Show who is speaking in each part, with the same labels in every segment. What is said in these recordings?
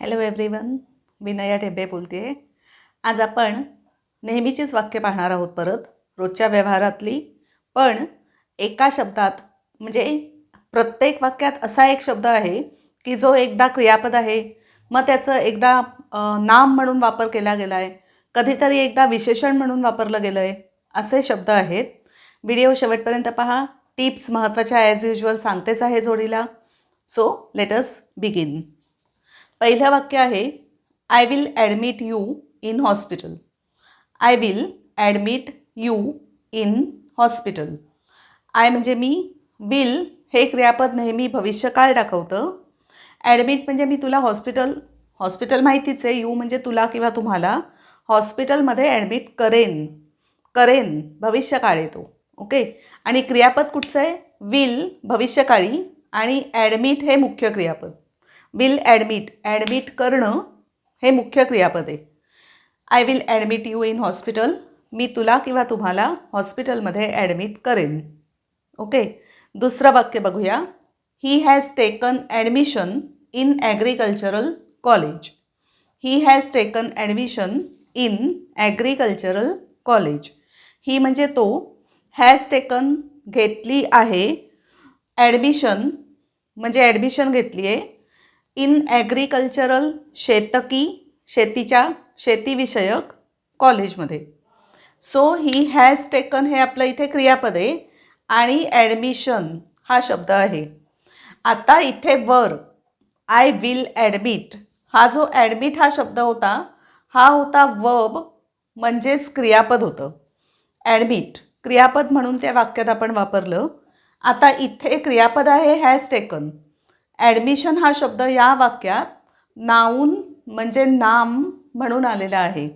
Speaker 1: Hello everyone Vinaya ढेबे बोलते आहे आज आपण नेहमीचीच वाक्य पाहणार आहोत परत रोजच्या व्यवहारातली. पण एका शब्दात म्हणजे प्रत्येक वाक्यात असा एक शब्द आहे की जो एकदा क्रियापद आहे. मग त्याचं एकदा नाम म्हणून वापर केला गेला आहे कधीतरी एकदा विशेषण म्हणून वापरलं गेलं आहे असे शब्द आहेत. व्हिडिओ शेवटपर्यंत पहा. टिप्स महत्त्वाच्या ॲज युजल सांगतेच आहे जोडीला. सो लेटस बिगिन पहिलं वाक्य आहे I will admit you in hospital I will admit you in hospital I म्हणजे मी विल हे क्रियापद नेहमी भविष्यकाळ दाखवतं. ॲडमिट म्हणजे मी तुला हॉस्पिटल हॉस्पिटल माहितीच आहे. यू म्हणजे तुला किंवा तुम्हाला हॉस्पिटलमध्ये ॲडमिट करेन करेन भविष्यकाळ येतो. ओके आणि क्रियापद कुठचं आहे? विल भविष्यकाळी आणि ॲडमिट हे मुख्य क्रियापद. विल ॲडमिट ॲडमिट करणं हे मुख्य क्रियापद. आहे I will admit you in hospital मी तुला किंवा तुम्हाला हॉस्पिटलमध्ये ॲडमिट करेन. ओके? दुसरं वाक्य बघूया. He has taken admission in agricultural college he has taken admission in agricultural college he म्हणजे तो हॅज टेकन घेतली आहे ॲडमिशन म्हणजे ॲडमिशन घेतली आहे इन ॲग्रिकल्चरल शेतकी शेतीच्या शेतीविषयक कॉलेजमध्ये. सो ही हॅज टेकन हे आपलं इथे क्रियापद आहे आणि ॲडमिशन हा शब्द आहे. आता इथे वर आय विल ॲडमिट हा जो ॲडमिट हा शब्द होता हा होता वब म्हणजेच क्रियापद होतं. ॲडमिट क्रियापद म्हणून त्या वाक्यात आपण वापरलं. आता इथे क्रियापद आहे हॅज टेकन ॲडमिशन हा शब्द या वाक्यात नाऊन म्हणजे नाम म्हणून आलेला आहे.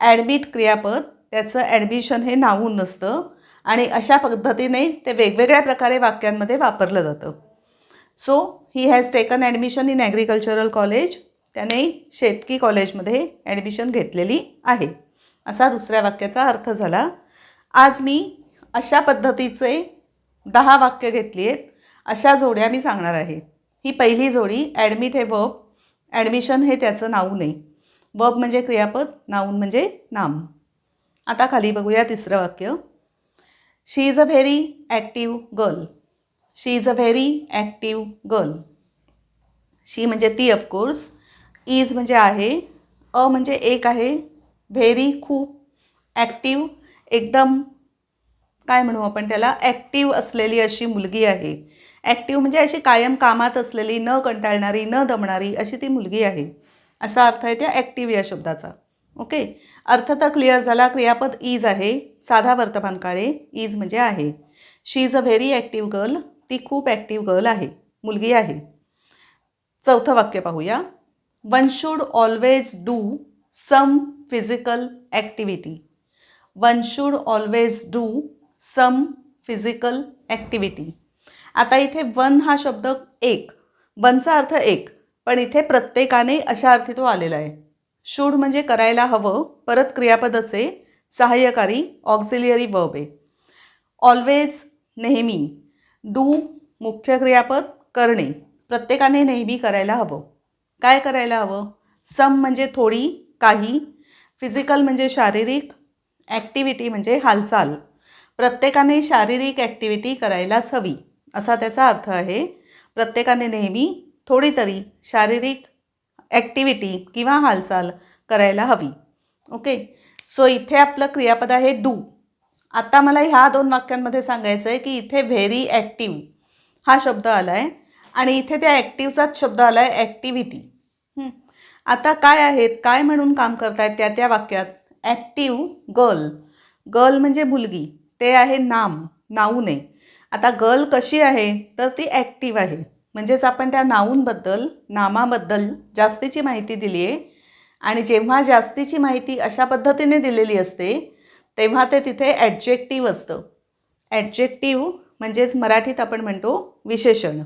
Speaker 1: ॲडमिट क्रियापद त्याचं ॲडमिशन हे नाऊन नसतं आणि अशा पद्धतीने ते वेगवेगळ्या प्रकारे वाक्यांमध्ये वापरलं जातं. So he has taken admission in agricultural college त्याने शेतकी कॉलेजमध्ये ॲडमिशन घेतलेली आहे. असा दुसऱ्या वाक्याचा अर्थ झाला. आज मी अशा पद्धतीचे दहा वाक्य घेतली आहेत. अशा जोड्या मी सांगणार आहे. ही पहिली जोडी ॲडमिट हे वर्ब ॲडमिशन हे त्याचं नाऊन आहे वर्ब म्हणजे क्रियापद नाऊन म्हणजे नाम. आता खाली बघूया तिसरं वाक्य. She is a very active girl she is a very active girl she म्हणजे ती ऑफकोर्स इज म्हणजे आहे. अ म्हणजे एक आहे. व्हेरी खूप ॲक्टिव्ह एकदम काय म्हणू आपण त्याला? ॲक्टिव्ह असलेली अशी मुलगी आहे. ॲक्टिव्ह म्हणजे अशी कायम कामात असलेली न कंटाळणारी न दमणारी अशी ती मुलगी आहे. असा अर्थ आहे त्या ॲक्टिव्ह या शब्दाचा. ओके? अर्थ तर क्लिअर झाला. क्रियापद इज आहे. साधा वर्तमान काळे इज म्हणजे आहे. She is a very active girl ती खूप ॲक्टिव्ह गर्ल आहे. मुलगी आहे. चौथं वाक्य पाहूया. One should always do some physical activity one should always do some physical activity आता इथे वन हा शब्द एक वनचा अर्थ एक पण इथे प्रत्येकाने अशा अर्थी तो आलेला आहे. शूड म्हणजे करायला हवं परत क्रियापदाचे सहाय्यकारी ऑक्झिलियरी वर्ब आहे. ऑलवेज नेहमी डू मुख्य क्रियापद करणे प्रत्येकाने नेहमी करायला हवं. काय करायला हवं? सम म्हणजे थोडी काही फिजिकल म्हणजे शारीरिक ॲक्टिव्हिटी म्हणजे हालचाल. प्रत्येकाने शारीरिक ॲक्टिव्हिटी करायलाच हवी. असा त्याचा अर्थ आहे प्रत्येकाने नेहमी थोडी तरी शारीरिक ॲक्टिव्हिटी किंवा हालचाल करायला हवी. ओके सो इथे आपलं क्रियापद आहे डू आता मला ह्या दोन वाक्यांमध्ये सांगायचं आहे की इथे व्हेरी ॲक्टिव्ह हा शब्द आला आहे आणि इथे त्या ॲक्टिव्हचाच शब्द आला आहे ॲक्टिव्हिटी आता काय आहेत काय म्हणून काम करतायत त्या त्या वाक्यात? ॲक्टिव्ह गर्ल गर्ल म्हणजे मुलगी. ते आहे नाम नाऊन आहे आता गर्ल कशी आहे तर ती ॲक्टिव्ह आहे. म्हणजेच आपण त्या नाऊनबद्दल नामाबद्दल जास्तीची माहिती दिली आहे आणि जेव्हा जास्तीची माहिती अशा पद्धतीने दिलेली असते तेव्हा ते तिथे ॲडजेक्टिव्ह असतं. ॲडजेक्टिव्ह म्हणजेच मराठीत आपण म्हणतो विशेषण.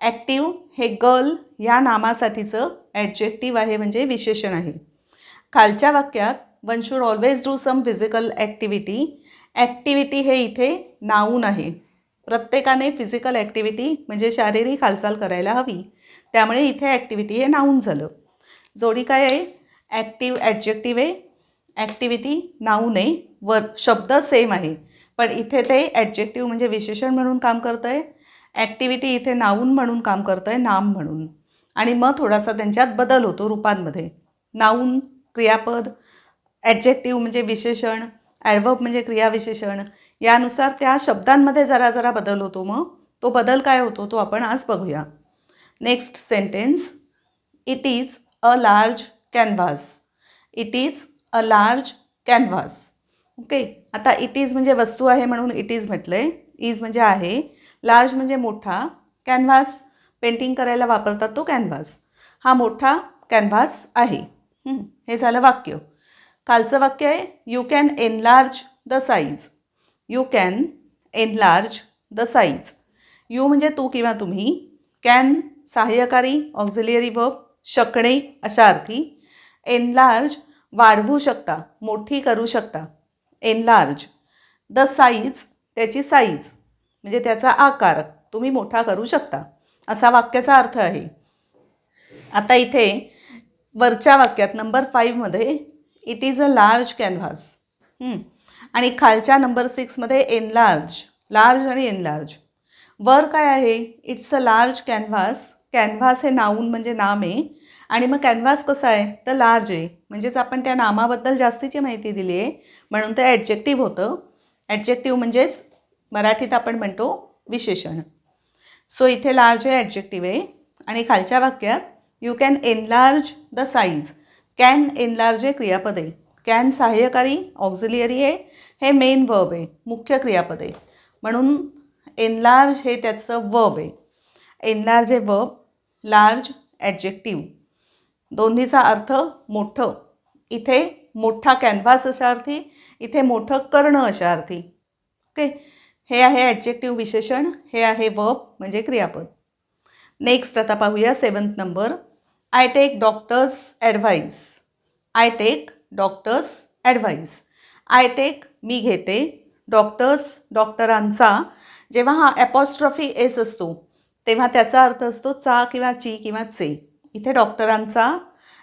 Speaker 1: ॲक्टिव्ह हे गर्ल या नामासाठीचं ॲडजेक्टिव्ह आहे म्हणजे विशेषण आहे. खालच्या वाक्यात one should always do some physical activity activity हे इथे नाऊन आहे. प्रत्येकाने फिजिकल ॲक्टिव्हिटी म्हणजे शारीरिक हालचाल करायला हवी. त्यामुळे इथे ॲक्टिव्हिटी हे नाऊन झालं. जोडी काय आहे? ॲक्टिव ॲडजेक्टिव्ह आहे. ॲक्टिव्हिटी नाऊन आहे. वर शब्द सेम आहे. पण इथे ते ॲडजेक्टिव्ह म्हणजे विशेषण म्हणून काम करतं आहे ॲक्टिव्हिटी इथे नाऊन म्हणून काम करतं आहे नाम म्हणून. आणि मग थोडासा त्यांच्यात बदल होतो रूपांमध्ये. नाऊन क्रियापद ॲडजेक्टिव्ह म्हणजे विशेषण ॲडवर्ब म्हणजे क्रियाविशेषण. यानुसार त्या शब्दांमध्ये जरा जरा बदल होतो मग. तो बदल काय होतो तो आपण आज बघूया. Next sentence it is a large canvas it is a large canvas okay आता इट इज म्हणजे वस्तू आहे म्हणून इट इज म्हटलं आहे इज म्हणजे आहे. लार्ज म्हणजे मोठा. कॅनव्हास पेंटिंग करायला वापरतात तो कॅनव्हास हा मोठा कॅनव्हास आहे. हे झालं वाक्य. कालचं वाक्य आहे you can enlarge the size you can enlarge the size you म्हणजे तू किंवा तुम्ही. कॅन सहाय्यकारी ऑक्झिलियरी वर्ब शकणे अशा अर्थी. एनलार्ज वाढवू शकता मोठी करू शकता. एनलार्ज द साईज त्याची साईज म्हणजे त्याचा आकार तुम्ही मोठा करू शकता. असा वाक्याचा अर्थ आहे. आता इथे वरच्या वाक्यात number फाईव्हमध्ये it is a large canvas आणि खालच्या नंबर सिक्समध्ये एनलार्ज लार्ज आणि एनलार्ज वर काय आहे? It's a large canvas canvas हे नाऊन म्हणजे नाम आहे. आणि मग कॅनव्हास कसं आहे? तर लार्ज आहे. म्हणजेच आपण त्या नामाबद्दल जास्तीची माहिती दिली आहे. म्हणून ते ॲडजेक्टिव्ह होतं. ॲडजेक्टिव्ह म्हणजेच मराठीत आपण म्हणतो विशेषण. सो इथे लार्ज हे ॲडजेक्टिव्ह आहे. आणि खालच्या वाक्यात you can enlarge the size can enlarge हे क्रियापद. आहे कॅन सहाय्यकारी ऑक्झिलियरी आहे हे मेन वर्ब आहे मुख्य क्रियापद. आहे म्हणून एनलार्ज हे त्याचं वर्ब आहे. एनलार्ज हे वर्ब लार्ज ॲडजेक्टिव्ह दोन्हीचा अर्थ मोठं. इथे मोठा कॅनव्हास अशा अर्थी इथे मोठं करणं अशा अर्थी. ओके? हे आहे ॲडजेक्टिव्ह विशेषण हे आहे वर्ब म्हणजे क्रियापद. नेक्स्ट आता पाहूया seventh number I take doctor's advice I take doctor's advice I take मी घेते डॉक्टर्स डॉक्टरांचा जेव्हा हा ॲपॉस्ट्रॉफी एस असतो तेव्हा त्याचा अर्थ असतो चा किंवा ची किंवा चे. इथे डॉक्टरांचा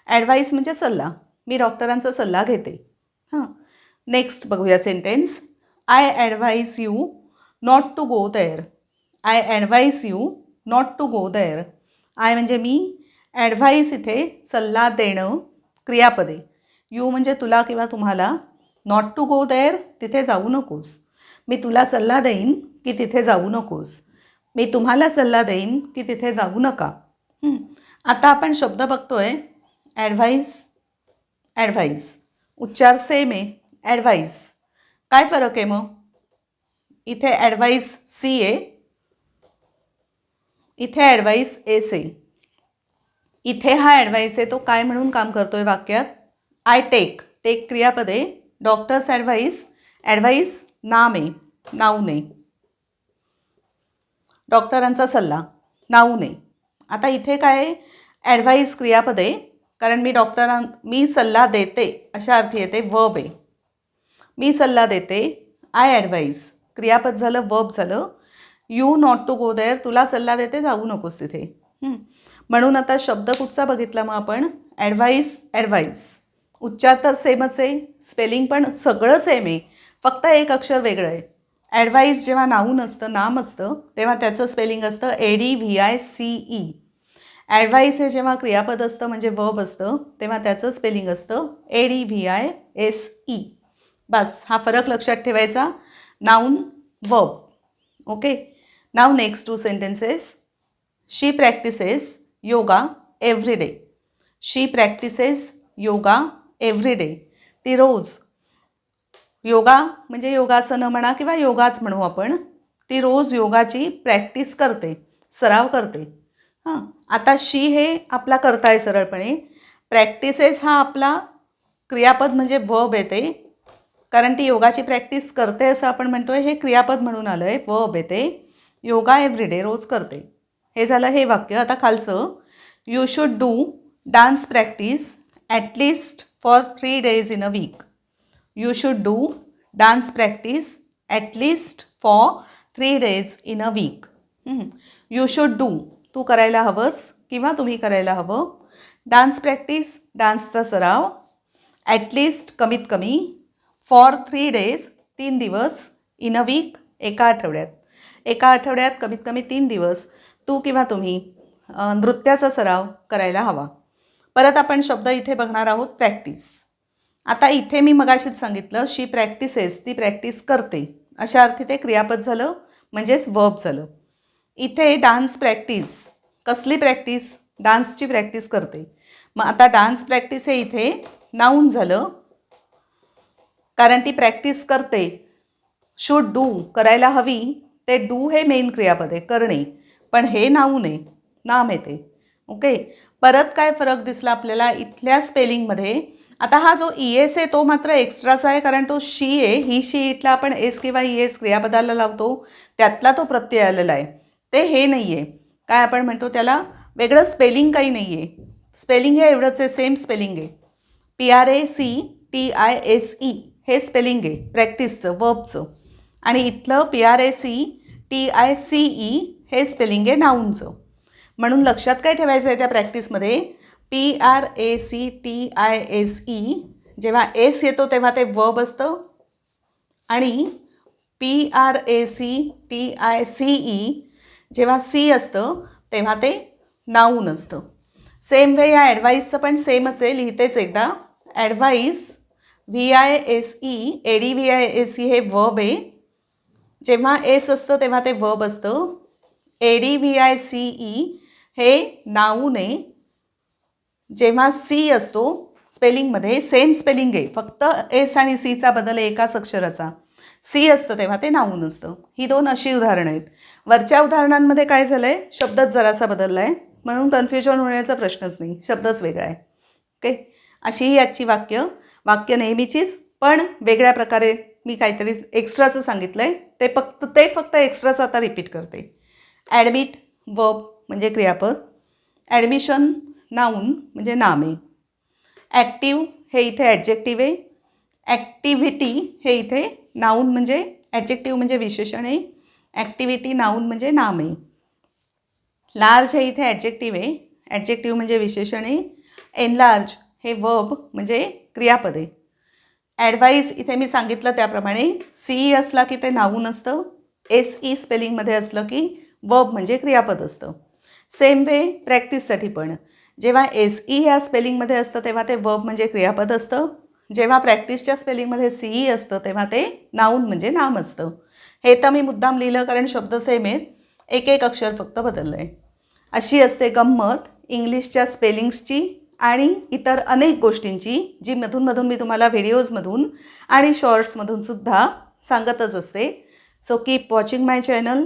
Speaker 1: ॲडवाईस म्हणजे सल्ला. मी डॉक्टरांचा सल्ला घेते. हां. नेक्स्ट बघूया sentence I advise you not to go there I advise you not to go there I म्हणजे मी ॲडव्हाईस इथे सल्ला देणं क्रियापदे. यू म्हणजे तुला किंवा तुम्हाला नॉट टू गो देअर तिथे जाऊ नकोस. मी तुला सल्ला देईन की तिथे जाऊ नकोस. मी तुम्हाला सल्ला देईन की तिथे जाऊ नका. आता आपण शब्द बघतो आहे ॲडव्हाईस ॲडव्हाईस उच्चार सेम आहे ॲडव्हाईस काय फरक आहे मग? इथे ॲडव्हाईस सी आहे इथे ॲडवाईस एस आहे इथे हा ॲडवाईस आहे तो काय म्हणून काम करतो आहे वाक्यात? आय टेक टेक क्रियापदे. डॉक्टर्स ॲडवाईस ॲडवाईस नाम आहे नाऊन आहे डॉक्टरांचा सल्ला नाऊन आहे आता इथे काय आहे? ॲडवाईस क्रियापदे कारण मी डॉक्टरां मी सल्ला देते अशा अर्थी येते वब आहे मी सल्ला देते आय ॲडवाईस क्रियापद झालं वब झालं. You not to go there तुला सल्ला देते जाऊ नकोस तिथे. हं. म्हणून आता शब्द कुठचा बघितला मग आपण? ॲडवाईस ॲडवाईस उच्चार तर सेमच आहे. स्पेलिंग पण सगळं सेम आहे. फक्त एक अक्षर वेगळं आहे. ॲडवाईस जेव्हा नाऊन असतं नाम असतं तेव्हा त्याचं स्पेलिंग असतं A D V I C E advice हे जेव्हा क्रियापद असतं म्हणजे वर्ब असतं तेव्हा त्याचं स्पेलिंग असतं A D V I S E बस हा फरक लक्षात ठेवायचा. Noun verb okay now next two sentences she practises yoga every day she practises yoga every day ती रोज. योगा म्हणजे योगासनं म्हणा किंवा योगाच म्हणू आपण ती रोज योगाची प्रॅक्टिस करते सराव करते. हां आता शी हे आपला करताय सरळपणे. प्रॅक्टिसेस हा आपला क्रियापद म्हणजे वर्ब येते. कारण ती योगाची प्रॅक्टिस करते असं आपण म्हणतोय हे क्रियापद म्हणून आलं आहे वर्ब येते. योगा एव्हरीडे रोज करते. हे झालं हे वाक्य. आता खालचं. You should do dance practice at least for three days in a week you should do dance practice at least for three days in a week you should do तू करायला हवंस किंवा तुम्ही करायला हवं. डान्स प्रॅक्टिस डान्सचा सराव at least कमीत कमी फॉर थ्री डेज तीन दिवस इन अ वीक एका आठवड्यात. एका आठवड्यात कमीत कमी तीन दिवस. तू किंवा तुम्ही नृत्याचा सराव करायला हवा. परत आपण शब्द इथे बघणार आहोत प्रॅक्टिस आता इथे मी मगाशीच सांगितलं शी प्रॅक्टिसेस ती प्रॅक्टिस करते. अशा अर्थी ते क्रियापद झालं म्हणजेच वर्ब झालं. इथे डान्स प्रॅक्टिस कसली प्रॅक्टिस डान्सची प्रॅक्टिस करते. मग आता डान्स प्रॅक्टिस हे इथे नाऊन झालं. कारण ती प्रॅक्टिस करते. शूड डू करायला हवी ते डू हे मेन क्रियापद आहे करणे. पण हे नाऊ नये. नाम येते. ओके? परत काय फरक दिसला आपल्याला इथल्या स्पेलिंगमध्ये आता हा जो ई एस आहे तो मात्र एक्स्ट्राचा आहे कारण तो शी आहे. ही शी इथला आपण एस किंवा ई एस क्रियापदाला लावतो. त्यातला तो प्रत्यय आलेला आहे. ते हे नाही आहे काय आपण म्हणतो त्याला? वेगळं स्पेलिंग काही नाही आहे स्पेलिंग हे एवढंच आहे सेम स्पेलिंग आहे. P R A C T I S E हे स्पेलिंग आहे. प्रॅक्टिसचं वर्बचं आणि इथलं P R A C T I C E हे स्पेलिंग आहे नाऊनचं म्हणून लक्षात काय ठेवायचं आहे त्या प्रॅक्टिसमध्ये P R A C T I S E जेव्हा एस येतो तेव्हा ते वब असतं. आणि P R A C T I C E जेव्हा सी असतं तेव्हा ते नाऊन असतं. सेम वे या ॲडवाईसचं पण सेमच आहे. लिहितेच एकदा. Advise V I S E A D V I S E हे वब आहे. जेव्हा एस असतं तेव्हा ते वब असतं. A D V I C E हे नाऊने आहे जेव्हा सी असतो स्पेलिंगमध्ये सेम स्पेलिंग आहे. फक्त एस आणि सीचा बदल आहे एकाच अक्षराचा. सी असतं तेव्हा ते नाऊन असतं. ही दोन अशी उदाहरणं आहेत. वरच्या उदाहरणांमध्ये काय झालं आहे शब्दच जरासा बदलला आहे म्हणून कन्फ्युजन होण्याचा प्रश्नच नाही. शब्दच वेगळा आहे. ओके अशी ही आजची वाक्य. वाक्य नेहमीचीच पण वेगळ्या प्रकारे मी काहीतरी एक्स्ट्राचं सांगितलं आहे ते फक्त ते फक्त एक्स्ट्राचं आता रिपीट करते. ॲडमिट वब म्हणजे क्रियापद. ॲडमिशन नाऊन म्हणजे नाम. आहे ॲक्टिव्ह हे इथे ॲडजेक्टिव्ह आहे. ॲक्टिव्हिटी हे इथे नाऊन म्हणजे ॲडजेक्टिव्ह म्हणजे विशेषण आहे. ॲक्टिव्हिटी नाऊन म्हणजे नाम. आहे लार्ज हे इथे ॲडजेक्टिव्ह आहे. ॲडजेक्टिव्ह म्हणजे विशेषण आहे. एनलार्ज हे वब म्हणजे क्रियापद आहे. ॲडवाईस इथे मी सांगितलं त्याप्रमाणे. सी असला की ते नाऊन असतं. एस ई स्पेलिंगमध्ये असलं की वर्ब म्हणजे क्रियापद असतं. सेम वे प्रॅक्टिससाठी पण. जेव्हा एस ई e या स्पेलिंगमध्ये असतं तेव्हा ते वर्ब म्हणजे क्रियापद असतं. जेव्हा प्रॅक्टिसच्या स्पेलिंगमध्ये सी ई असतं तेव्हा ते नाऊन म्हणजे नाम असतं. हे तर मी मुद्दाम लिहिलं कारण शब्द सेम आहेत. एक एक अक्षर फक्त बदललं आहे अशी असते गंमत इंग्लिशच्या स्पेलिंग्सची आणि इतर अनेक गोष्टींची जी मधूनमधून मी तुम्हाला व्हिडिओजमधून आणि शॉर्ट्समधून सुद्धा सांगतच असते. So keep watching my channel